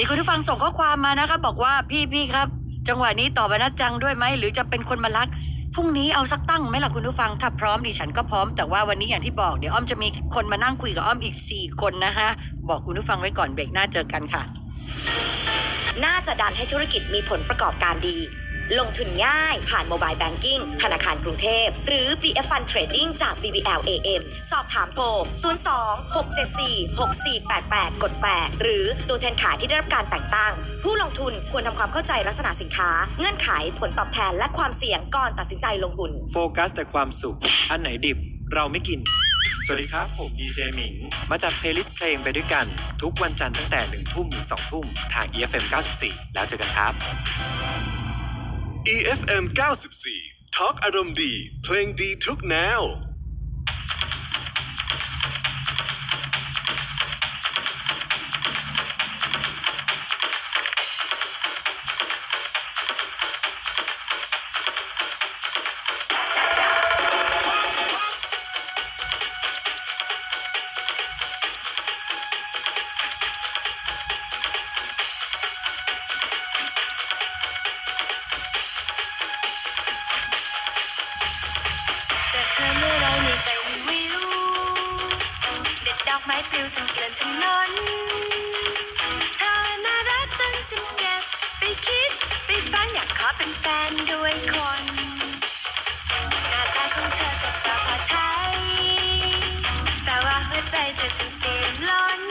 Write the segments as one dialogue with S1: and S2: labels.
S1: มีคุณผู้ฟังส่งข้อความมานะคะบอกว่าพี่พี่ครับ จังหวะนี้ต่อบรรณจังด้วยไหมหรือจะเป็นคนมารักพรุ่งนี้เอาสักตั้งไหมล่ะคุณผู้ฟังถ้าพร้อมดิฉันก็พร้อมแต่ว่าวันนี้อย่างที่บอกเดี๋ยวอ้อมจะมีคนมานั่งคุยกับอ้อมอีก 4 คนนะคะบอกคุณผู้ฟังไว้ก่อนเบรกหน้าเจอกันค่ะ
S2: น่าจะดันให้ธุรกิจมีผลประกอบการดี ลงทุนง่ายผ่านโมบายแบงกิ้งธนาคารกรุงเทพ หรือ BF Fund Trading จาก BBL AM สอบถามโทร 02 674 6488 กด 8 หรือตัวแทนขายที่ได้รับการแต่งตั้ง ผู้ลงทุนควรทำความเข้าใจลักษณะสินค้า เงื่อนไขผลตอบแทนและความเสี่ยงก่อนตัดสินใจลงทุน
S3: โฟกัสแต่ความสุข อันไหนดิบเราไม่กิน สวัสดีครับ ผมดีเจหมิง มาจากเพลย์ลิสต์เพลงไปด้วยกัน ทุกวันจันทร์ตั้งแต่1ทุ่มถึง2ทุ่มทาง EFM 94 แล้วเจอกันครับ
S4: EFM 94 Talk อารมณ์ดี เพลงดีทุกแนว
S5: ด็ดดอกไม้ปลิวจนเกลื่อนถนนเธอน่ารักจนฉันเก็บไปคิดไปฝันอยากขอเป็นแฟนด้วยคน หน้าตาของเธอจะตาพอใช้แต่ว่าหัวใจเธอฉันเต็มล้น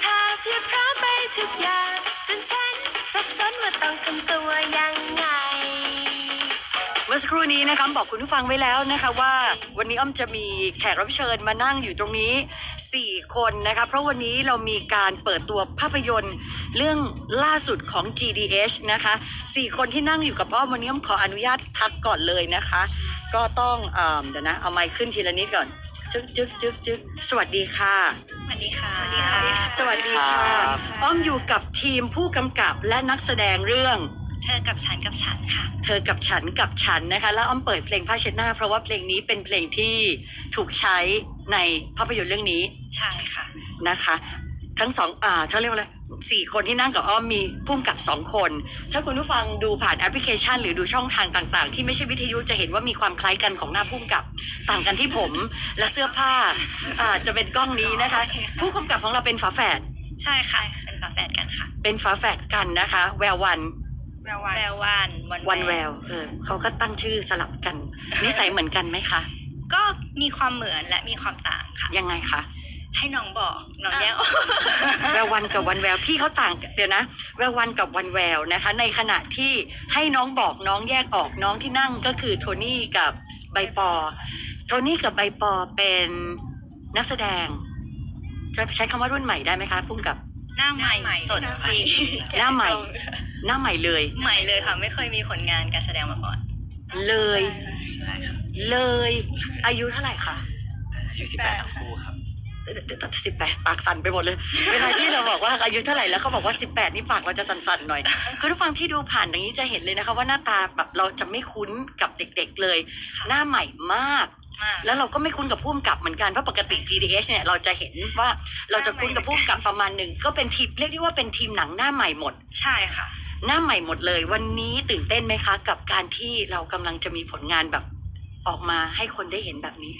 S5: เธอเพียบพร้อมไปทุกอย่างจนฉันสับสนว่าต้องทำตัวยังไง
S1: อสักครู่นี้นะคะบอกคุณผู้ฟังไว้แล้วนะคะว่าวันนี้อ้อมจะมีแขกรับเชิญมานั่งอยู่ตรงนี้ 4 คนนะคะเพราะวันนี้เรามีการเปิดตัวภาพยนตร์เรื่องล่าสุดของ GDH นะคะ 4 คนที่นั่งอยู่กับอ้อมวันนี้อ้อมขออนุญาตทักก่อนเลยนะคะ ก็ต้องเอ่อเดี๋ยวนะเอาไมค์ขึ้นทีละนิดก่อนจึ๊กจึ๊กจึ๊กจึ๊กสวัสดีค่ะ
S5: สวัสดีค่ะ สวัสดีค่ะ
S1: สวัสดีค่ะอ้อมอยู่กับทีมผู้กำกับและนักแสดงเรื่อง
S5: เธอกับฉันกับฉันค่ะ
S1: เธอกับฉันกับฉันนะคะ แล้วอ้อมเปิดเพลงผ้าเช็ดหน้า เพราะว่าเพลงนี้เป็นเพลงที่ถูกใช้ในภาพยนตร์เรื่องนี้
S5: ใช่ค่ะ
S1: นะคะ ทั้งสองอ่าเขาเรียกว่าอะไรสี่คนที่นั่งกับอ้อมมีพุ่มกับสองคน ถ้าคุณผู้ฟังดูผ่านแอปพลิเคชัน หรือดูช่องทางต่าง ๆ ที่ไม่ใช่วิทยุจะเห็นว่ามีความคล้ายกันของหน้าพุ่มกับต่างกันที่ผมและเสื้อผ้าอ่าจะเป็นกล้องนี้นะคะ ผู้กำกับของเราเป็นฝาแฝด
S5: ใช่ค่ะ เป็นฝาแฝดกันค่ะ
S1: เป็นฝาแฝดกันนะคะ แวววัน
S5: แวววันแวววัน
S1: วันแววเออเขาก็ตั้งชื่อสลับกัน นิสัยเหมือนกันไหมคะ
S5: ก็มีความเหมือนและมีความต่างค่ะ
S1: ยังไงคะ
S5: ให้น้องบอกน้องแยกออก
S1: แวววันกับวันแววพี่เขาต่างกันเดี๋ยวนะแวววันกับวันแววนะคะ ในขณะที่ให้น้องบอกน้องแยกออกน้องที่นั่งก็คือโทนี่กับใบปอ โทนี่กับใบปอเป็นนักแสดงจะใช้คำว่ารุ่นใหม่ได้ไหมคะพุ่มกับ
S5: หน้าใหม่สดสี
S1: หน้าใหม่ หน้าใหม่เลย
S5: ใหม่เลยค่ะ ไม่เคยมีผลงานการแสดงมาก่อน
S1: เลย
S5: ใช่ค่ะ
S1: เลย อายุเท่าไหร่คะ
S3: สิบแปดทั้งคู่ครับ
S1: สิบแปดปากสั่นไปหมดเลย เวลาที่เราบอกว่าอายุเท่าไหร่แล้วเขาบอกว่าสิบแปดนี่ปากเราจะสั่นๆหน่อยคือทุกฟังที่ดูผ่านอย่างนี้จะเห็นเลยนะคะ ว่าหน้าตาแบบเราจะไม่คุ้นกับเด็ก ๆเลย
S5: ค่ะ
S1: หน้าใหม่มาก
S5: มาก
S1: แล้วเราก็ไม่คุ้นกับผู้กำกับเหมือนกันเพราะปกติ GDH เนี่ยเราจะเห็นว่าเราจะคุ้นกับผู้กำกับประมาณหนึ่งก็เป็นทีมเรียกได้ว่าเป็นทีมหนังหน้าใหม่หมด
S5: ใช่ค่ะ
S1: หน้าใหม่หมดเลย วันนี้ตื่นเต้นไหมคะ กับการที่เรากำลังจะมีผลงานแบบออกมาให้คนได้เห็นแบบนี้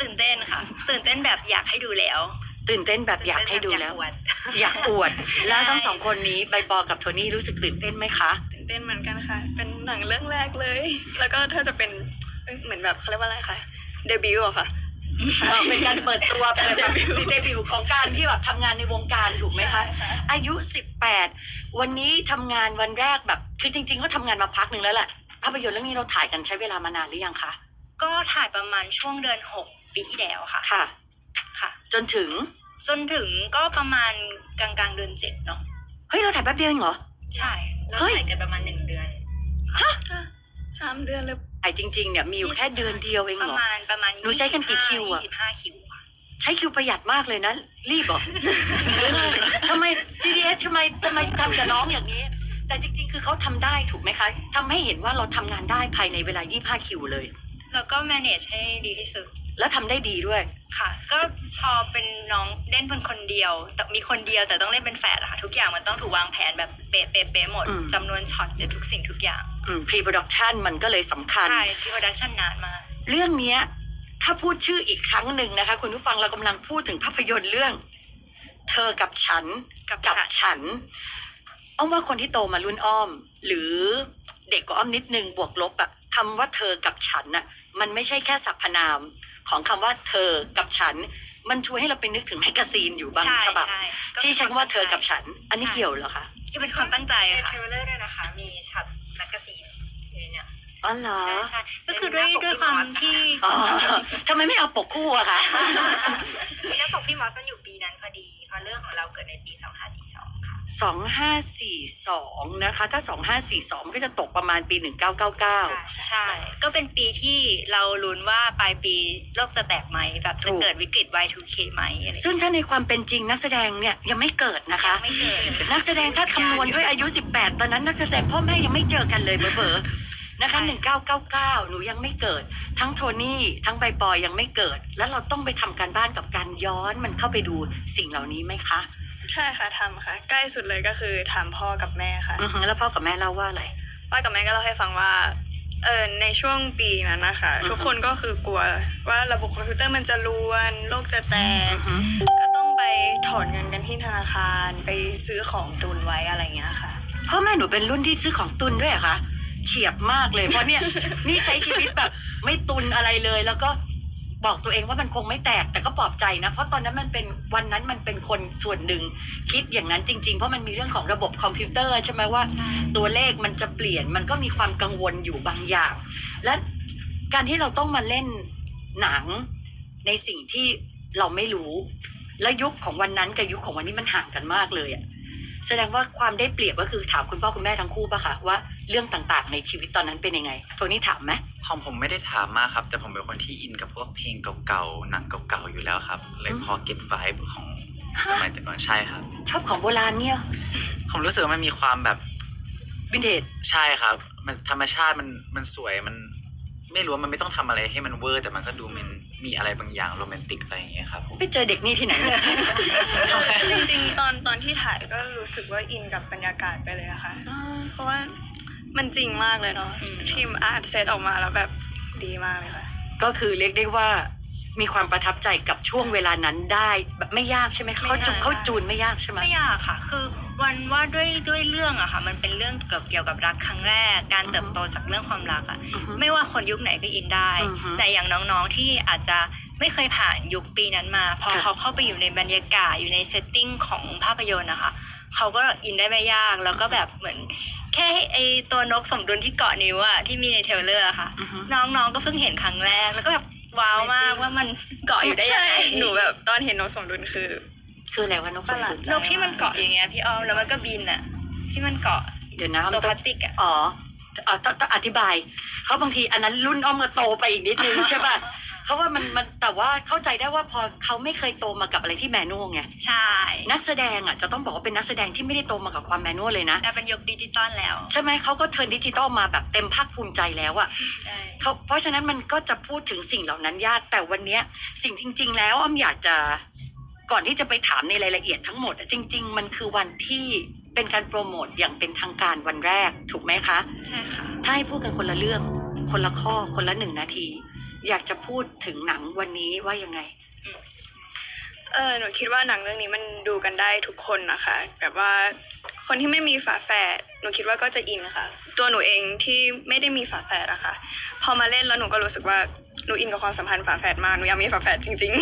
S5: ตื่นเต้นค่ะ ตื่นเต้นแบบอยากให้ดูแล้ว
S1: ตื่นเต้นแบบอยากให้ดูแล้ว อยากอวด แล้วทั้งสองคนนี้ใบปอกับโทนี่รู้สึกตื่นเต้นไหมคะ
S6: ตื่นเต้นเหมือนกันค่ะ เป็นหนังเรื่องแรกเลย แล้วก็ถ้าจะเป็น เอ้ยเหมือนแบบเขาเรียกว่าอะไรคะเดบิวต์อะค่ะ
S1: เออเป็นการเปิดตัวเป็นแบบเดบิวต์ของการที่แบบทำงานในวงการถูกไหมคะอายุ 18 วันนี้ทำงานวันแรกแบบ คือจริงๆ ก็ทำงานมาพักหนึ่งแล้วแหละ ภาพยนตร์เรื่องนี้เราถ่ายกันใช้เวลามานานหรือยังคะ
S5: ก็ถ่ายประมาณช่วงเดือนหกปีที่แล้วค่ะ
S1: ค่ะ
S5: ค่ะ
S1: จนถึง
S5: จนถึงก็ประมาณกลางกลางๆเดือนเจ็ดเนาะ
S1: เฮ้ย เราถ่ายแป๊บเดียวเองเหรอ
S5: ใช่
S1: เราถ่ายกัน
S5: ประมาณหนึ่งเดือน
S6: สามเดือนเลย
S1: ถ่ายจริงๆเนี่ยมีอยู่แค่เดือนเดียวเอง
S5: ป
S1: เหร
S5: ระ
S1: อ
S5: มาณประมาณ
S1: หนูใช้กันกี่คิวอะ
S5: ยี่สิบห้าคิวค่ะ
S1: ใช้คิวประหยัดมากเลยนะรีบเหรอทำไม GDS ทำไมทำไมทำกับน้องอย่างนี้ แต่จริง ๆ คือเขาทำได้ถูกไหมคะทำให้เห็นว่าเราทำงานได้ภายในเวลา 25 คิวเลย
S5: แล้วก็ manage ให้ดีที่สุด
S1: แล้วทำได้ดีด้วย
S5: ค่ะ ก็พอเป็นน้องเล่นเป็นคนเดียว แต่มีคนเดียวแต่ต้องเล่นเป็นแฝดอะค่ะ ทุกอย่างมันต้องถูกวางแผนแบบเป๊ะเป๊ะเป๊ะหมด
S1: อืม
S5: จำนวนช็อตหรือทุกสิ่งทุกอย่าง
S1: พรีโปรดักชันมันก็เลยสำคัญ
S5: ใช่ซีโปรดักชันนานมาก
S1: เรื่องเนี้ยถ้าพูดชื่ออีกครั้งหนึ่งนะคะ คุณผู้ฟังเรากำลังพูดถึงภาพยนตร์เรื่อง เธอกับฉัน
S5: กับ
S1: กับ
S5: ฉัน
S1: ฉันอ้อมว่าคนที่โตมารุ่นอ้อม หรือเด็กกว่าอ้อมนิดนึงบวกลบอะคำว่าเธอกับฉันน่ะมันไม่ใช่แค่สรรพนาม ของคำว่าเธอกับฉัน มันชวนให้เราไปนึกถึงแมกกาซีนอยู่บาง
S5: ใช่
S1: ฉบับ
S5: ใช่ก็
S1: ที่ใช้คำว่าเธอกับฉัน อันนี้
S5: ใช่
S1: เกี่ยวเหรอคะ
S5: ก็เป็นความตั้งใจ
S7: ใน
S5: อะ
S7: เท
S5: ค่ะ
S7: รลเลอร์ด้วยนะคะ มีช็อตแมกกาซีนอยู่ในเนี่ย
S1: อ๋อเหรอ
S5: ใช่ใช่ก็คือด้วยด้วยความที่
S1: อ๋อทำไมไม่เอาปกคู่อะคะ
S7: มีหน้าปกพี่มอสมันอยู่ปีนั้นพอดีเพราะเรื่องของเราเกิดในปี2542ค่ะ
S1: สองห้าสี่สอง นะคะ ถ้าสองห้าสี่สองก็จะตกประมาณปีหนึ่งเก้าเก้าเก้า
S5: ใช่ ก็เป็นปีที่เราลุ้นว่าปลายปีโลกจะแตกไหม แบบจะ
S1: ถูก
S5: เกิดวิกฤต Y2K ไหมอะไร
S1: ซึ่งถ้าในความเป็นจริงนักแสดงเนี่ยยังไม่เกิดนะคะ
S5: ไม่เกิด
S1: นักแสดงถ้าคำนวณด้วยอายุ 18 ตอนนั้นนักแสดงพ่อแม่ยังไม่เจอกันเลยเบอร์ๆนะคะ
S5: ใช่
S1: 1999 หนูยังไม่เกิด ทั้งโทนี่ ทั้งใบปอยยังไม่เกิด แล้วเราต้องไปทำการบ้านกับการย้อนมันเข้าไปดูสิ่งเหล่านี้ไหมคะ
S6: ใช่ค่ะทำค่ะ ใกล้สุดเลยก็คือถามพ่อกับแม่ค่ะ
S1: อือฮึแล้วพ่อกับแม่เล่าว่าอะไร
S6: พ่อกับแม่ก็เล่าให้ฟังว่า เออในช่วงปีนั้นนะคะ
S1: อือฮึ
S6: ทุกคนก็คือกลัวว่าระบบคอมพิวเตอร์มันจะรวน โลกจะแตก
S1: อือฮึ
S6: ก็ต้องไปถอนเงินกันที่ธนาคารไปซื้อของตุนไว้อะไรอย่างเงี้ยค่ะ
S1: พ่อแม่หนูเป็นรุ่นที่ซื้อของตุนด้วยเหรอคะเฉียบมากเลยเพราะเนี่ย นี่ใช้ชีวิตแบบไม่ตุนอะไรเลย แล้วก็ บอกตัวเองว่ามันคงไม่แตกแต่ก็ปลอบใจนะ เพราะตอนนั้นมันเป็นวันนั้นมันเป็นคนส่วนหนึ่ง คิดอย่างนั้นจริง ๆ เพราะมันมีเรื่องของระบบคอมพิวเตอร์ใช่ไหมว่า ตัวเลขมันจะเปลี่ยนมันก็มีความกังวลอยู่บางอย่าง และการที่เราต้องมาเล่นหนังในสิ่งที่เราไม่รู้ และยุคของวันนั้นกับยุคของวันนี้มันห่างกันมากเลยอะ แสดงว่าความได้เปรียบก็คือถามคุณพ่อคุณแม่ทั้งคู่ปะคะว่าเรื่องต่างๆ ในชีวิตตอนนั้นเป็นยังไงโทนี่ถามไหม
S8: ของผมไม่ได้ถามมากครับ แต่ผมเป็นคนที่อินกับพวกเพลงเก่าๆหนังเก่าๆอยู่แล้วครับ เลยพอเก็ตไวบ์ของสมัยแต่ก่อนใช่ครับ
S1: ชอบของโบราณเนี่ย
S8: ผมรู้สึกว่ามันมีความแบบ
S1: วินเทจ
S8: ใช่ครับ มันธรรมชาติมันมันสวยมัน ไม่รู้ว่ามันไม่ต้องทำอะไรให้มันเวอร์แต่มันก็ดูมัน มีอะไรบางอย่างโรแมนติกอะไรอย่างเงี้ยครับผม
S1: ไปเจอเด็กนี่ที่ไหน
S6: จริงๆ ตอนตอนที่ถ่ายก็รู้สึกว่าอินกับบรรยากาศไปเลยอะค่ะ เพราะว่ามันจริงมากเลยเนาะทีมอาร์ตเซตออกมาแล้วแบบดีมากเลยค่ะ
S1: ก็คือเรียกได้ว่า มีความประทับใจกับช่วงเวลานั้นได้แบบไม่ยากใช่ไหมเขาจูนเขาจูนไม่ยากใช่ไหม
S5: ไม่ยากค่ะ คือวันว่าด้วยด้วยเรื่องอะค่ะ มันเป็นเรื่องเกี่ยวเกี่ยวกับรักครั้งแรก การเติบโตจากเรื่องความรักอะ
S1: อือฮึ
S5: ไม่ว่าคนยุคไหนก็อินได้
S1: อือฮึ
S5: แต่อย่างน้องๆที่อาจจะไม่เคยผ่านยุคปีนั้นมา พอ
S1: ค่ะ
S5: เขาเข้าไปอยู่ในบรรยากาศอยู่ในเซตติ้งของภาพยนตร์นะคะ เขาก็อินได้ไม่ยาก แล้วก็แบบเหมือน แค่ไอตัวนกสมดุลที่เกาะนิ้วอะที่มีในเทรลเลอร์อะค่ะ
S1: อือฮึ
S5: น้องๆ ก็เพิ่งเห็นครั้งแรก แล้วก็แบบ ว้าวมากว่ามันเกาะอยู่ได้ยังไง
S6: หนูแบบตอนเห็นนกสมดุลคือ
S1: คืออะไรวะนกสมดุล
S5: นกที่มันเกาะอย่างเงี้ยพี่อ้อมแล้วมันก็บินอะที่มันเกาะ
S1: เดี๋ยวนะ
S5: ตัวพลาสติกอะ
S1: อ๋ออ๋อต้องต้องอธิบาย เพราะบางทีอันนั้นรุ่นอ้อมก็โตไปอีกนิดนึงใช่ป่ะเพ ราะว่ามันมันแต่ว่าเข้าใจได้ว่าพอเขาไม่เคยโตมากับอะไรที่แมนนวลไง
S5: ใช่
S1: นักแสดงอะจะต้องบอกว่าเป็นนักแสดงที่ไม่ได้โตมากับความแมนนวลเลยนะ
S5: แต่เป็นยุคดิจิตอลแล้ว
S1: ใช่ไหมเขาก็เทิร์นดิจิตอลมาแบบเต็มภาคภูมิใจแล้วอะ
S5: ใช่
S1: เขาเพราะฉะนั้นมันก็จะพูดถึงสิ่งเหล่านั้นยากแต่วันเนี้ยสิ่งจริง ๆ แล้วอ้อมอยากจะก่อนที่จะไปถามในรายละเอียดทั้งหมดอะจริง ๆ มันคือวันที่เป็นการโปรโมทอย่างเป็นทางการวันแรกถูกไหมคะ
S5: ใช่ค่ะ
S1: ถ้าให้พูดกันคนละเรื่อง คนละข้อคนละหนึ่งนาที อยากจะพูดถึงหนังวันนี้ว่ายังไง
S6: เออหนูคิดว่าหนังเรื่องนี้มันดูกันได้ทุกคนนะคะแบบว่าคนที่ไม่มีฝาแฝดหนูคิดว่าก็จะอินค่ะ ตัวหนูเองที่ไม่ได้มีฝาแฝดอะค่ะพอมาเล่นแล้วหนูก็รู้สึกว่าหนูอินกับความสัมพันธ์ฝาแฝดมากหนูอยากมีฝาแฝดจริง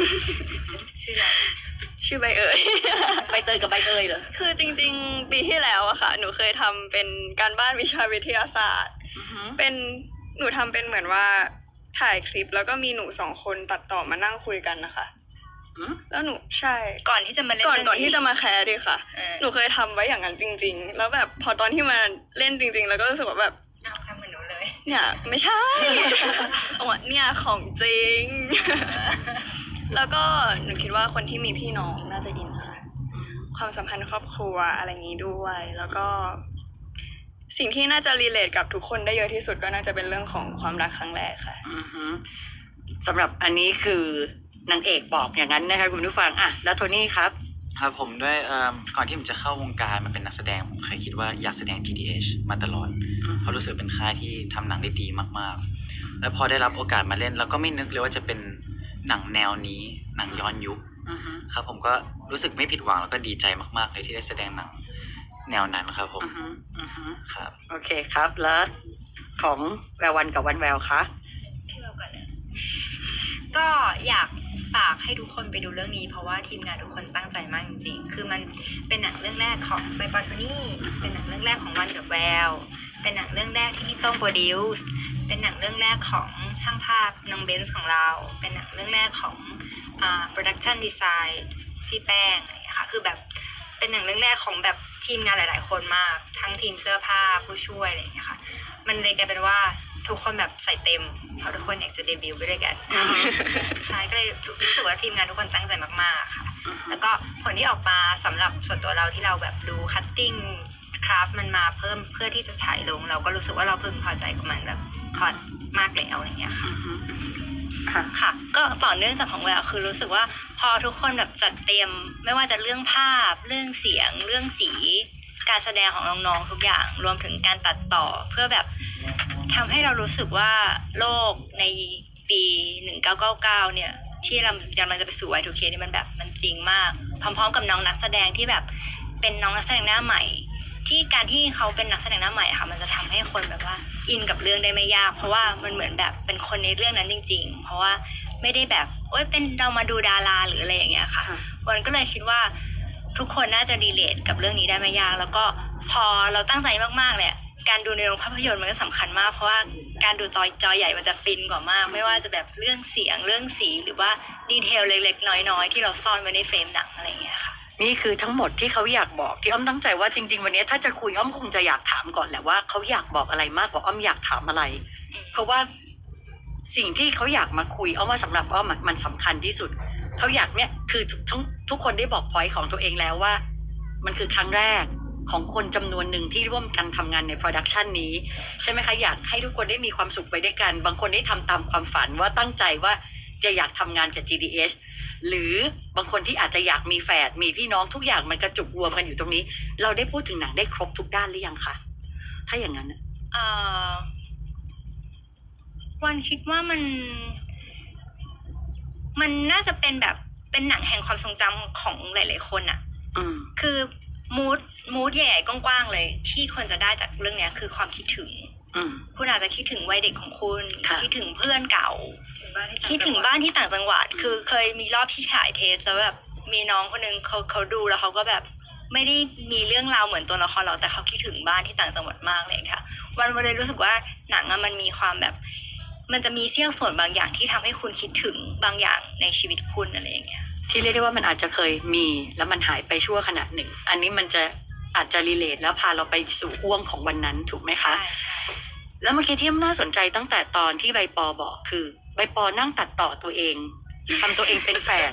S5: ชื่ออะไร
S6: ๆชื่อใบเอ๋ย
S1: ใบเตยกับใบเตยเหรอ
S6: คือจริง ๆ ปีที่แล้วอะค่ะ หนูเคยทำเป็นการบ้านวิชาวิทยาศาสตร์ เป็นหนูทำเป็นเหมือนว่า ถ่ายคลิปแล้วก็มีหนูสองคนตัดต่อมานั่งคุยกันนะคะ
S1: หือ
S6: แล้วหนูใช่
S5: ก่อนที่จะมาเล่น
S6: ก่อน
S5: เรื่ง
S6: ก่อนที่จะมาแคสดิค่ะ
S5: เออ
S6: หนูเคยทำไว้อย่างนั้นจริง ๆ แล้วแบบพอตอนที่มาเล่นจริง ๆ แล้วก็รู้สึกว่าแบบ
S7: เอาทำเหมือนหนูเลย
S6: เนี่ยไม่ใช่ เอาว่าเนี่ยของจริง แล้วก็หนูคิดว่าคนที่มีพี่น้องน่าจะอินค่ะ ความสัมพันธ์ครอบครัวอะไรอย่างนี้ด้วย แล้วก็ สิ่งที่น่าจะรีเลทกับทุกคนได้เยอะที่สุดก็น่าจะเป็นเรื่องของความรักครั้งแรกค่ะ
S1: อือฮึสำหรับอันนี้คือนางเอกบอกอย่างนั้นนะคะคุณผู้ฟังอะแล้วโทนี่ครับ
S8: ครับผมด้วยเอ่อก่อนที่ผมจะเข้าวงการมาเป็นนักแสดง ผมเคยคิดว่าอยากแสดง GDH มาตลอดเพราะรู้สึกเป็นค่ายที่ทำหนังได้ดีมากๆ แล้วพอได้รับโอกาสมาเล่นเราก็ไม่นึกเลยว่าจะเป็นหนังแนวนี้หนังย้อนยุค
S1: อือฮึ
S8: ครับผมก็รู้สึกไม่ผิดหวังแล้วก็ดีใจมากๆเลยที่ได้แสดงหนัง แนวนั้นครับผม
S1: อือฮึอือฮึ
S8: ครับ
S1: โอเคครับ แล้วของแวววันกับวันแววคะ
S7: พี่เราก่อนนะก็อยากฝากให้ทุกคนไปดูเรื่องนี้ เพราะว่าทีมงานทุกคนตั้งใจมากจริงๆ คือมันเป็นหนังเรื่องแรกของใบปอโทนี่ เป็นหนังเรื่องแรกของวันกับแวว เป็นหนังเรื่องแรกที่พี่โต้งโปรดิวส์เป็นหนังเรื่องแรกของช่างภาพน้องเบนซ์ของเรา เป็นหนังเรื่องแรกของอ่าโปรดักชันดีไซน์พี่แป้งอะไรอย่างเงี้ยค่ะ คือแบบ เป็นหนังเรื่องแรกของแบบทีมงานหลาย ๆ คนมาก ทั้งทีมเสื้อผ้าผู้ช่วยอะไรอย่างเงี้ยค่ะ มันเลยกลายเป็นว่าทุกคนแบบใส่เต็ม เพราะทุกคนอยากจะเดบิวต์ไปด้วยกันใช่ก็เลยรู้สึกว่าทีมงานทุกคนตั้งใจมาก ๆ ค่ะ แล้วก็ผลที่ออกมาสำหรับส่วนตัวเราที่เราแบบดูคัตติ้งคราฟมันมาเพิ่มเพื่อที่จะฉายลง เราก็รู้สึกว่าเราพึงพอใจกับมันแบบพอมากแล้วอะไรอย่างเงี้ยค่ะ
S1: ค่ะ
S5: ค่ะ ก็ต่อเนื่องจากของแววคือรู้สึกว่าพอทุกคนแบบจัดเตรียมไม่ว่าจะเรื่องภาพ เรื่องเสียง เรื่องสี การแสดงของน้องๆทุกอย่าง รวมถึงการตัดต่อเพื่อแบบทำให้เรารู้สึกว่าโลกในปี 1999 เนี่ย ที่เรากำลังจะไปสู่ Y2K นี่มันแบบมันจริงมาก พร้อมๆกับน้องนักแสดงที่แบบเป็นน้องนักแสดงหน้าใหม่ ที่การที่เขาเป็นนักแสดงหน้าใหม่อะค่ะ มันจะทำให้คนแบบว่า อินกับเรื่องได้ไม่ยาก เพราะว่ามันเหมือนแบบเป็นคนในเรื่องนั้นจริง ๆ เพราะว่าไม่ได้แบบโอ๊ยเป็นเรามาดูดาราหรืออะไรอย่างเงี้ยค่ะ
S1: ค่ะ
S5: วันก็เลยคิดว่าทุกคนน่าจะรีเลทกับเรื่องนี้ได้ไม่ยาก แล้วก็พอเราตั้งใจมากๆเนี่ยการดูในโรงภาพยนตร์มันก็สำคัญมากเพราะว่าการดูจอจอใหญ่มันจะฟินกว่ามาก ไม่ว่าจะแบบเรื่องเสียงเรื่องสีหรือว่าดีเทลเล็กๆ น้อยๆ ที่เราซ่อนไว้ในเฟรมหนังอะไรอย่างเงี้ยค่ะ
S1: นี่คือทั้งหมดที่เขาอยากบอกที่อ้อมตั้งใจว่าจริง ๆ วันนี้ถ้าจะคุยอ้อมคงจะอยากถามก่อนแหละว่าเขาอยากบอกอะไรมากกว่าอ้อมอยากถามอะไร เพราะว่าสิ่งที่เขาอยากมาคุยอ้อมว่าสำหรับอ้อมมันสำคัญที่สุดเขาอยากเนี่ยคือทุกทั้งทุกคนได้บอกพอยต์ของตัวเองแล้วว่า มันคือครั้งแรกของคนจำนวนหนึ่งที่ร่วมกันทำงานในโปรดักชันนี้ ใช่ไหมคะ อยากให้ทุกคนได้มีความสุขไปด้วยกัน บางคนได้ทำตามความฝันว่าตั้งใจว่าจะอยากทำงานกับ GDH หรือบางคนที่อาจจะอยากมีแฝดมีพี่น้องทุกอย่างมันกระจุกรวมกันอยู่ตรงนี้ เราได้พูดถึงหนังได้ครบทุกด้านหรือยังคะถ้าอย่างนั้นน่ะ
S5: เอ่อวันคิดว่ามัน มันน่าจะเป็นแบบเป็นหนังแห่งความทรงจำของหลาย ๆ คนอะ
S1: อืม
S5: คือมูดมูดใหญ่ๆกว้างๆเลย ที่คนจะได้จากเรื่องเนี้ย คือความคิดถึง
S1: อืม
S5: คุณอาจจะคิดถึงวัยเด็กของคุณ
S1: ค่ะ
S5: คิดถึงเพื่อนเก่า คิดถึง
S7: บ้า
S5: บ้านนที่ต่างจังหวัด คือเคยมีรอบที่ถ่ายเทสแล้วแบบมีน้องคนหนึงเขาเขาดูแล้วเขาก็แบบไม่ได้มีเรื่องราวเหมือนตัวละครเราแต่เขาคิดถึงบ้านที่ต่างจังหวัดมากเลยค่ะ วันวันเลยรู้สึกว่าหนังอะมันมีความแบบ มันจะมีเสี้ยวส่วนบางอย่างที่ทำให้คุณคิดถึงบางอย่างในชีวิตคุณอะไรอย่างเงี้ย
S1: ที่เรียกได้ว่ามันอาจจะเคยมีแล้วมันหายไปชั่วขณะหนึ่ง อันนี้มันจะ อาจจะรีเลทแล้วพาเราไปสู่ห่วงของวันนั้นถูกไหมคะ
S5: ใช่ใช่
S1: แล้วเมื่อกี้ที่น่าสนใจตั้งแต่ตอนที่ใบปอบอกคือ ใบปอนั่งตัดต่อตัวเองทำตัวเองเป็นแฝด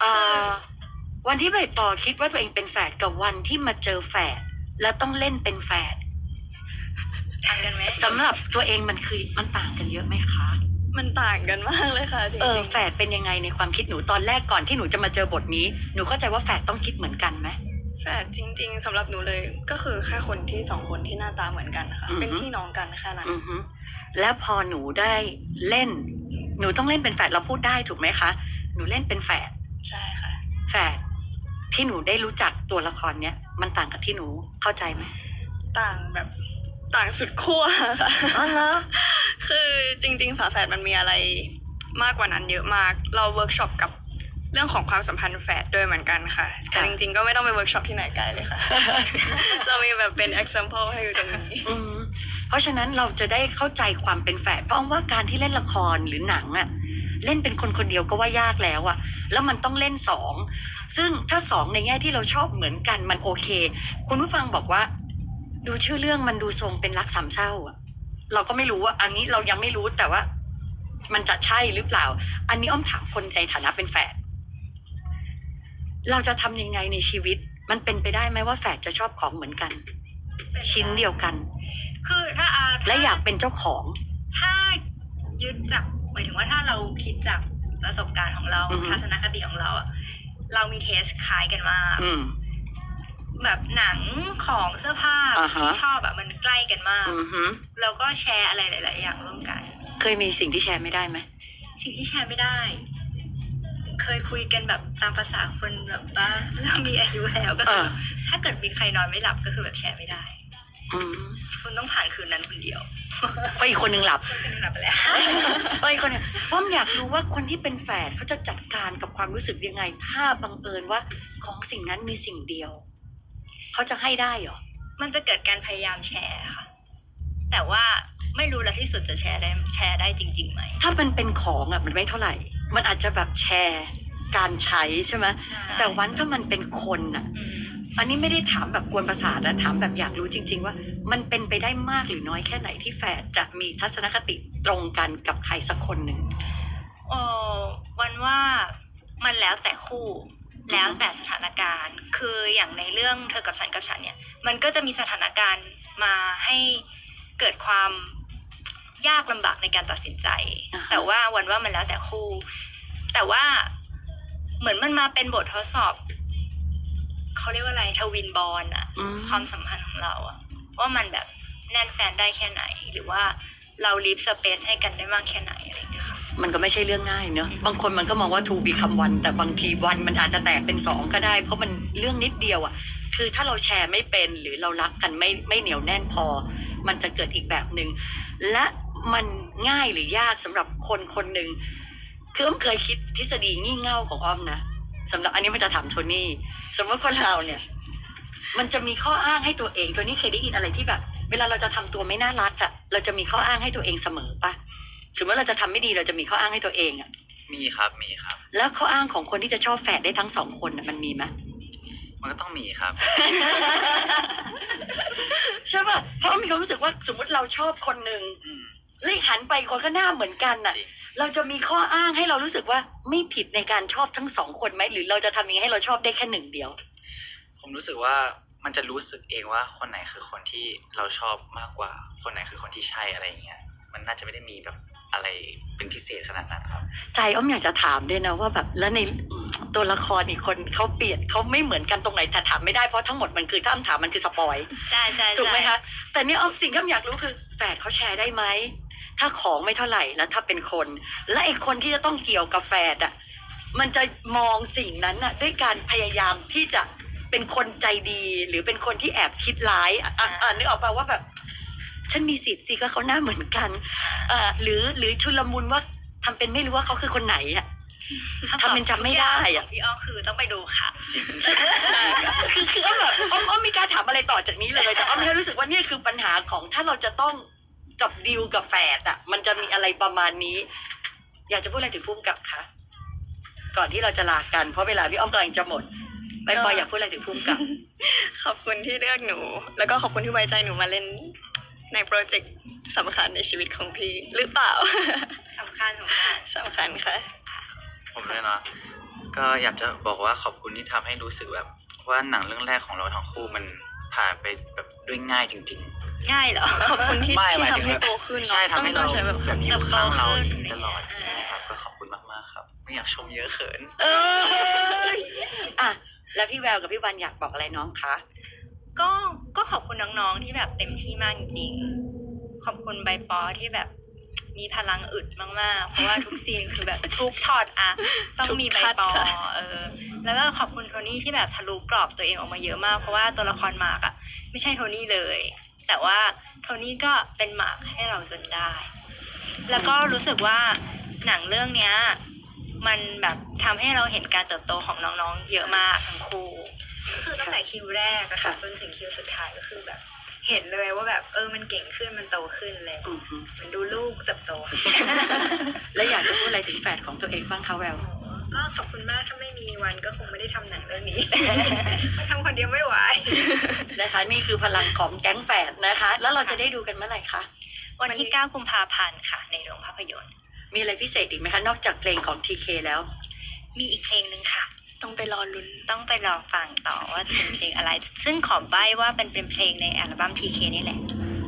S1: เอ่อวันที่ใบปอคิดว่าตัวเองเป็นแฝดกับวันที่มาเจอแฝดแล้วต้องเล่นเป็นแฝด
S5: ต่างกันไหม
S1: สำหรับตัวเองมันคือมันต่างกันเยอะไหมคะ
S6: มันต่างกันมากเลยค่ะจ
S1: เออ
S6: ริง
S1: แฝดเป็นยังไงในความคิดหนูตอนแรกก่อนที่หนูจะมาเจอบทนี้ หนูเข้าใจว่าแฝดต้องคิดเหมือนกันไหม
S6: ๆ แฝดจริง ๆสำหรับหนูเลยก็คือแค่คนที่สองคนที่หน้าตาเหมือนกันนะคะ
S1: อือฮึ
S6: เป็นพี่น้องกันแค่นั้น
S1: อือฮึแล้วพอหนูได้เล่น หนูต้องเล่นเป็นแฝดเราพูดได้ถูกไหมคะ หนูเล่นเป็นแฝด
S6: ใช่ค่ะ
S1: แฝดที่หนูได้รู้จักตัวละครเนี้ยมันต่างกับที่หนูเข้าใจไหม
S6: ต่างแบบต่างสุดขั้วค่ะ
S1: อ๋อเหรอ
S6: คือจริง ๆ ฝาแฝดมันมีอะไรมากกว่านั้นเยอะมาก เราเวิร์กช็อปกับ เรื่องของความสัมพันธ์แฝดด้วยเหมือนกันค่ะ แต่จริงๆ ก็ไม่ต้องไปเวิร์กช็อปที่ไหนไกลเลยค่ะ เรามีแบบเป็น example ให้อยู่ตรงนี้
S1: อืมเพราะฉะนั้นเราจะได้เข้าใจความเป็นแฝดเพราะว่าการที่เล่นละครหรือหนังอะเล่นเป็นคนคนเดียวก็ว่ายากแล้วอะแล้วมันต้องเล่นสอง ซึ่งถ้าสองในแง่ที่เราชอบเหมือนกันมันโอเค คุณผู้ฟังบอกว่า ดูชื่อเรื่องมันดูทรงเป็นรักสามเศร้าอะเราก็ไม่รู้ว่าอันนี้เรายังไม่รู้แต่ว่า มันจะใช่หรือเปล่า อันนี้อ้อมถามคนในฐานะเป็นแฝด เราจะทำยังไงในชีวิต มันเป็นไปได้ไหมว่าแฝดจะชอบของเหมือนกัน ชิ้นเดียวกัน
S5: คือถ้าอา
S1: และอยากเป็นเจ้าของ
S5: ถ้ายึดจากหมายถึงว่าถ้าเราคิดจากประสบการณ์ของเรา
S1: อือฮึ
S5: ทัศนคติของเราอะเรามีเทสคล้ายกันมาก
S1: อืม
S5: แบบหนังของเสื้อผ้า
S1: อ่าฮะ
S5: ที่ชอบอะมันใกล้กันมาก
S1: อือหือ
S5: แล้วก็แชร์อะไรหลาย ๆ อย่างร่วมกัน
S1: เคยมีสิ่งที่แชร์ไม่ได้ไหม
S5: สิ่งที่แชร์ไม่ได้ เคยคุยกันแบบตามภาษาคนแบบว่าเรามีอายุแล้วก็คือ
S1: เออ
S5: ถ้าเกิดมีใครนอนไม่หลับก็คือแบบแชร์ไม่ได้
S1: อืม
S5: คุณต้องผ่านคืนนั้นคนเดียว
S1: เพราะอีกคนนึงหลับ
S5: คนนึงหลับไปแล้ว
S1: เอ้ยคนเนี่ยป้อมอยากรู้ว่าคนที่เป็นแฝดเขาจะจัดการกับความรู้สึกยังไง ถ้าบังเอิญว่าของสิ่งนั้นมีสิ่งเดียว เขาจะให้ได้เหรอ
S5: มันจะเกิดการพยายามแชร์ค่ะ แต่ว่าไม่รู้ละที่สุดจะแชร์ได้แชร์ได้จริงๆไหม
S1: ถ้ามันเป็นของอะมันไม่เท่าไหร่ มันอาจจะแบบแชร์การใช้ใช่ไหม
S5: ใช่
S1: แต่วันถ้ามันเป็นคนอะ
S5: อืม
S1: อันนี้ไม่ได้ถามแบบกวนประสาทนะถามแบบอยากรู้จริง ๆ ว่า มันเป็นไปได้มากหรือน้อยแค่ไหนที่แฝดจะมีทัศนคติตรงกันกับใครสักคนหนึ่ง
S5: เออวันว่ามันแล้วแต่คู่ แล้วแต่สถานการณ์ คืออย่างในเรื่องเธอกับฉันกับฉันเนี่ย มันก็จะมีสถานการณ์มาให้เกิดความ ยากลำบากในการตัดสินใจ
S1: อ่าฮะ
S5: แต่ว่าวันว่ามันแล้วแต่คู่ แต่ว่าเหมือนมันมาเป็นบททดสอบเขาเรียกว่าอะไรทวินบอลอะ
S1: อืม
S5: ความสัมพันธ์ของเราอะว่ามันแบบแน่นแฟนได้แค่ไหน หรือว่าเราลีฟสเปซให้กันได้มากแค่ไหนอะไรอย่างเงี้ยค่ะ
S1: มันก็ไม่ใช่เรื่องง่ายเนอะบางคนมันก็มองว่า to become one แต่บางทีวันมันอาจจะแตกเป็นสองก็ได้ เพราะมันเรื่องนิดเดียวอะ่ะคือถ้าเราแชร์ไม่เป็นหรือเรารักกันไม่ไม่เหนียวแน่นพอ มันจะเกิดอีกแบบหนึ่งและ มันง่ายหรือยากสำหรับคนคนหนึ่งคืออ้อมเคยคิดทฤษฎีงี่เง่าของอ้อมนะสำหรับอันนี้มันจะถามโทนี่สมมติคนเราเนี่ย มันจะมีข้ออ้างให้ตัวเองตัวนี้เคยได้ยินอะไรที่แบบ เวลาเราจะทำตัวไม่น่ารักอะเราจะมีข้ออ้างให้ตัวเองเสมอปะสมมติเราจะทำไม่ดีเราจะมีข้ออ้างให้ตัวเองอะ
S8: มีครับมีครับ
S1: แล้วข้ออ้างของคนที่จะชอบแฝดได้ทั้งสองคนน่ะมันมีไหม
S8: มันก็ต้องมีครับ
S1: ใช่ป่ะเพราะมีความรู้สึกว่าสมมติเราชอบคนหนึ่ง
S8: อืม
S1: เลขหันไปคนก็หน้าเหมือนกันน่ะ
S8: จริง
S1: เราจะมีข้ออ้างให้เรารู้สึกว่าไม่ผิดในการชอบทั้งสองคนไหมหรือเราจะทำยังไงให้เราชอบได้แค่หนึ่งเดียว
S8: ผมรู้สึกว่ามันจะรู้สึกเองว่าคนไหนคือคนที่เราชอบมากกว่า คนไหนคือคนที่ใช่อะไรอย่างเงี้ยมันน่าจะไม่ได้มีแบบอะไรเป็นพิเศษขนาดนั้นครับ
S1: ใจอ้อมอยากจะถามด้วยนะว่าแบบแล้วในตัวละครอีกคนเขาเปลี่ยนเขาไม่เหมือนกันตรงไหนแต่ถามไม่ได้เพราะทั้งหมดมันคือถ้าอ้อมถามมันคือสปอย
S5: ใช่ใช่
S1: ถูกไหม
S5: ใช่
S1: คะ แต่เนี่ยอ้อมสิ่งที่อ้อมอยากรู้คือแฝดเขาแชร์ได้ไหม ถ้าของไม่เท่าไหร่แล้วถ้าเป็นคน และไอ้คนที่จะต้องเกี่ยวกับแฝดอะมันจะมองสิ่งนั้นอะด้วยการพยายามที่จะเป็นคนใจดีหรือเป็นคนที่แอบคิดร้ายอะอะอะนึกออกป่าว่าแบบ ฉันมีสิทธิ์สิก็เขาหน้าเหมือนกันเอ่อหรือหรือชุลมุนว่าทำเป็นไม่รู้ว่าเขาคือคนไหนอะทำเป็นจำไม่ได้อะ
S5: ของพี่อ้อคือต้องไปดูค่ะ
S1: ใช่ใช่คือคืออ้อมแบบอ้อมอ้อมมีการถามอะไรต่อจากนี้เลย แต่อ้อมแค่รู้สึกว่าเนี่ยคือปัญหาของถ้าเราจะต้อง จับดิวกับแฝดอะมันจะมีอะไรประมาณนี้ อยากจะพูดอะไรถึงพุ่มกับคะก่อนที่เราจะลากันเพราะเวลาพี่อ้อมกำลังจะหมดไปปอยอยากพูดอะไรถึงพุ่มกับ
S6: ขอบคุณที่เลือกหนู แล้วก็ขอบคุณที่ไว้ใจหนูมาเล่นในโปรเจกต์สำคัญในชีวิตของพี่หรือเปล่า
S5: สำคัญสำคัญ
S6: สำคัญค่ะ
S8: ผมด้วยเนาะก็อยากจะบอกว่าขอบคุณที่ทำให้รู้สึกแบบ ว่าหนังเรื่องแรกของเราทั้งคู่มัน ผ่านไปแบบด้วยง่ายจริง
S5: ง่ายเหรอ
S6: ขอบคุณที่
S8: ๆไม่
S6: ที่
S8: หมายถึ
S6: ทำ
S8: ง
S6: ให้
S8: แบบ
S6: โตขึ้น
S8: ใช่
S6: เนาะ
S8: ทำให้เรา
S6: ต้องใช้แบบ
S8: แบบอยู่
S5: เติบโต
S8: ข้างเรา
S5: ขึ้น
S8: ตลอด
S5: อะไรอย่างเงี้ย
S8: ใช่ครับก็ขอบคุณมากๆครับ ไม่อยากชมเยอะเขิน
S1: เอออะแล้วพี่แววกับพี่วันอยากบอกอะไรน้องคะ
S5: ก็ก็ขอบคุณน้องๆที่แบบเต็มที่มากจริงๆขอบคุณใบปอที่แบบ มีพลังอึดมากๆ เพราะว่าทุกซีนคือแบบทุกช็อตอะต้องมีใบปอ
S6: ทุกคัดค่ะ
S5: เออ แล้วก็ขอบคุณโทนี่ที่แบบทะลุกรอบตัวเองออกมาเยอะมาก เพราะว่าตัวละครมาร์กอะไม่ใช่โทนี่เลย แต่ว่าโทนี่ก็เป็นมาร์กให้เราจนได้ แล้วก็รู้สึกว่าหนังเรื่องเนี้ยมันแบบทำให้เราเห็นการเติบโตของน้องๆ เยอะมากทั้งคู่ คือตั้งแต่คิวแรกอะค่ะจนถึงคิวสุดท้ายก็คือแบบ เห็นเลยว่าแบบเออมันเก่งขึ้นมันโตขึ้นเลย
S1: อือฮึ
S5: มันดูลูกเติบโต
S1: แล้วอยากจะพูดอะไรถึงแฝดของตัวเองบ้างคะแวว
S5: ก็ขอบคุณมากถ้าไม่มีวันก็คงไม่ได้ทำหนังเรื่องนี้ทำคนเดียวไม่ไหว
S1: นะคะนี่คือพลังของแก๊งแฝดนะคะ แล้วเราจะได้ดูกันเมื่อไหร่คะ
S5: วันที่ 9 กุมภาพันธ์ค่ะ ในโรงภาพยนตร์
S1: มีอะไรพิเศษอีกไหมคะ นอกจากเพลงของ TK แล้ว
S5: มีอีกเพลงหนึ่งค่ะ
S6: ต้องไปรอลุ้น
S5: ต้องไปรอฟังต่อว่าจะเป็นเพลงอะไร ซึ่งขอใบ้ว่าเป็นเป็นเพลงในอัลบั้ม TK นี่แหละ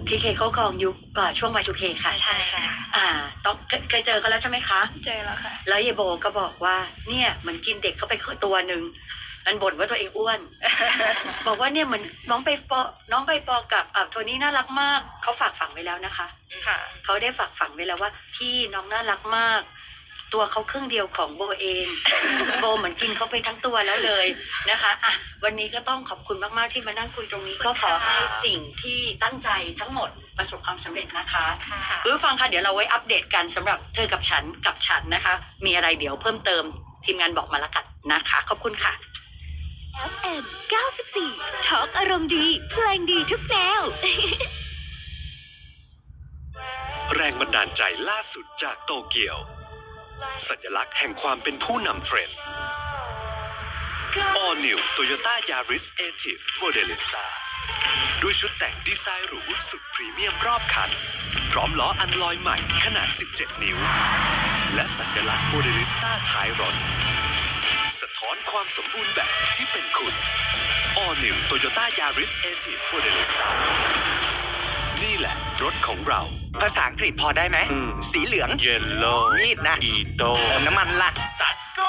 S1: ทีเคเขากองยุคอ่าช่วง Y2K ค่ะ
S7: ใช่ใช่ค่ะ
S1: อ่าต้องเคยเคยเจอกันแล้วใช่ไหมคะ
S6: เจอแล้วค่ะ
S1: แล้วยายโบก็บอกว่าเนี่ยเหมือนกินเด็กเข้าไปตัวหนึ่งมันบ่นว่าตัวเองอ้วน บอกว่าเนี่ยเหมือนน้องไปปอน้องไปปอกับอ่าโทนี่น่ารักมากเขาฝากฝังไว้แล้วนะคะ
S7: ค่ะ
S1: เขาได้ฝากฝังไว้แล้วว่า พี่น้องน่ารักมาก ตัวเขาครึ่งเดียวของโบเอง โบเหมือนกินเขาไปทั้งตัวแล้วเลยนะคะอะวันนี้ก็ต้องขอบคุณมากๆที่มานั่งคุยตรงนี้ก็ขอให้สิ่งที่ตั้งใจทั้งหมดประสบความสำเร็จนะคะ
S7: ค่ะ
S1: คุณผู้ฟังคะเดี๋ยวเราไว้อัปเดตกันสำหรับเธอกับฉันกับฉันนะคะ มีอะไรเดี๋ยวเพิ่มเติมทีมงานบอกมาละกันนะคะ ขอบคุณค่ะ
S5: FM 94ทอล์กอารมณ์ดี เพลงดีทุกแนว
S4: แรงบันดาลใจล่าสุดจากโตเกียว สัญลักษณ์แห่งความเป็นผู้นำเทรนด์ All New Toyota Yaris a t i v Modelista ด้วยชุดแต่งดีไซน์หรูสุดพรีเมียมรอบคัน พร้อมล้ออันลอยใหม่ขนาด 17 นิ้ว และสัญลักษณ์โมเดลิสต้าท้ายรถ สะท้อนความสมบูรณ์แบบที่เป็นคุณ All New Toyota Yaris a t i v Modelista นี่แหละรถของเรา
S9: ภาษาอังกฤษพอได้ไหมสีเหลือง
S3: Yellow
S9: มีดนะ
S3: อีโต
S9: เติมน้ำมันละซัสโก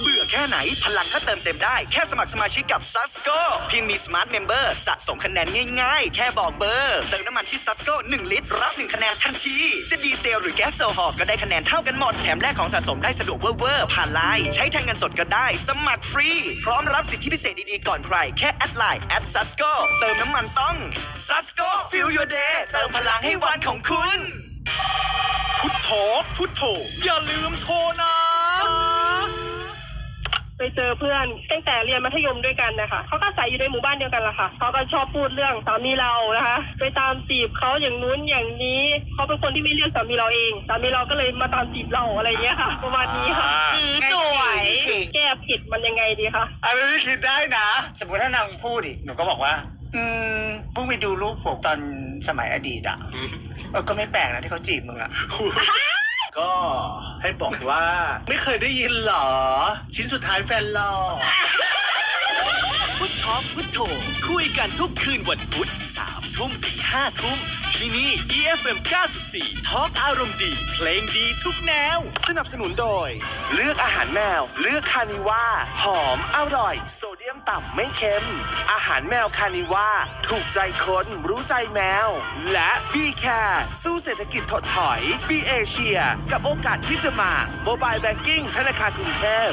S9: เบื่อแค่ไหน พลังก็เติมเต็มได้ แค่สมัครสมาชิกกับซัสโกเพียงมีสมาร์ทเมมเบอร์สะสมคะแนนง่ายๆ แค่บอกเบอร์ เติมน้ำมันที่ซัสโก1ลิตร รับ 1 คะแนนทันที จะดีเซลหรือแก๊สโซฮอลก็ได้คะแนนเท่ากันหมด แถมแลกของสะสมได้สะดวกเวอร์ๆผ่านไลน์ใช้แทนเงินสดก็ได้ สมัครฟรี พร้อมรับสิทธิพิเศษดีๆก่อนใคร แค่แอดไลน์แอดซัสโกเติมน้ำมันต้องซัสโกฟิลยูเดย์เติมพลังให้วันของคุณ
S3: พุทโธพุทโธอย่าลืมโทรนะ
S10: ไปเจอเพื่อนตั้งแต่เรียนมัธยมด้วยกันนะคะเขาก็อาศัยอยู่ในหมู่บ้านเดียวกันละค่ะเขาก็ชอบพูดเรื่องสามีเรานะคะ ไปตามจีบเขาอย่างนู้นอย่างนี้เขาเป็นคนที่ไม่เลือกสามีเราเองสามีเราก็เลยมาตามจีบเราอะไรอย่างเงี้ยค่ะ ประมาณนี้ค่ะ
S9: สวย
S10: แก้ผิดมันยังไงดีคะ
S9: อันนี้คิดได้นะ สมมติถ้านางพูดอีกหนูก็บอกว่า อืมเพิ่งไปดูรูปผมตอน สมัยอดีตอะเออก็ไม่แปลกนะที่เขาจีบมึงอะ ก็ให้บอกว่า ไม่เคยได้ยินเหรอ ชิ้นสุดท้ายแฟนหรอ
S11: พุ ททอพุทโธคุยกันทุกคืนวันพุธสามทุ่มถึงห้าทุ่ม ที่นี่ EFM 94ทอล์กอารมณ์ดี เพลงดีทุกแนว
S4: สนับสนุนโดย เลือกอาหารแมว เลือกคานิว่าหอมอร่อย โซเดียมต่ำไม่เค็ม อาหารแมวคานิว่าถูกใจคนรู้ใจแมว และ b ีแคสู้เศรษฐกิจถดถอย b ีเอเชียกับโอกาสที่จะมาโมบายแบงกิ้งธนาคารกรุงเทพ